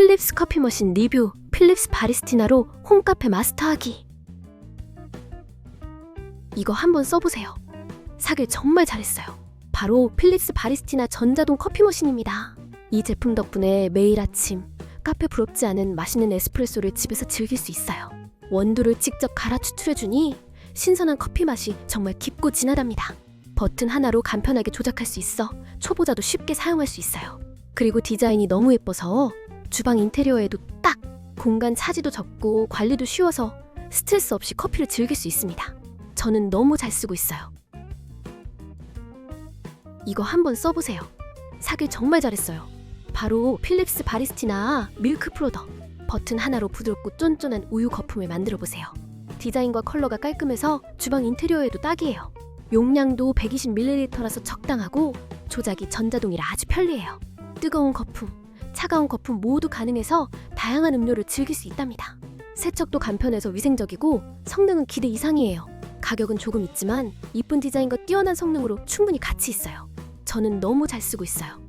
필립스 커피 머신 리뷰 필립스 바리스티나로 홈카페 마스터하기 이거 한번 써보세요. 사길 정말 잘했어요. 바로 필립스 바리스티나 전자동 커피 머신입니다. 이 제품 덕분에 매일 아침 카페 부럽지 않은 맛있는 에스프레소를 집에서 즐길 수 있어요. 원두를 직접 갈아 추출해주니 신선한 커피 맛이 정말 깊고 진하답니다. 버튼 하나로 간편하게 조작할 수 있어 초보자도 쉽게 사용할 수 있어요. 그리고 디자인이 너무 예뻐서 주방 인테리어에도 딱 공간 차지도 적고 관리도 쉬워서 스트레스 없이 커피를 즐길 수 있습니다. 저는 너무 잘 쓰고 있어요. 이거 한번 써보세요. 사길 정말 잘했어요. 바로 필립스 바리스티나 밀크 프로더 버튼 하나로 부드럽고 쫀쫀한 우유 거품을 만들어 보세요. 디자인과 컬러가 깔끔해서 주방 인테리어에도 딱이에요. 용량도 120ml라서 적당하고 조작이 전자동이라 아주 편리해요. 뜨거운 거품, 차가운 거품 모두 가능해서 다양한 음료를 즐길 수 있답니다. 세척도 간편해서 위생적이고 성능은 기대 이상이에요. 가격은 조금 있지만 이쁜 디자인과 뛰어난 성능으로 충분히 가치 있어요. 저는 너무 잘 쓰고 있어요.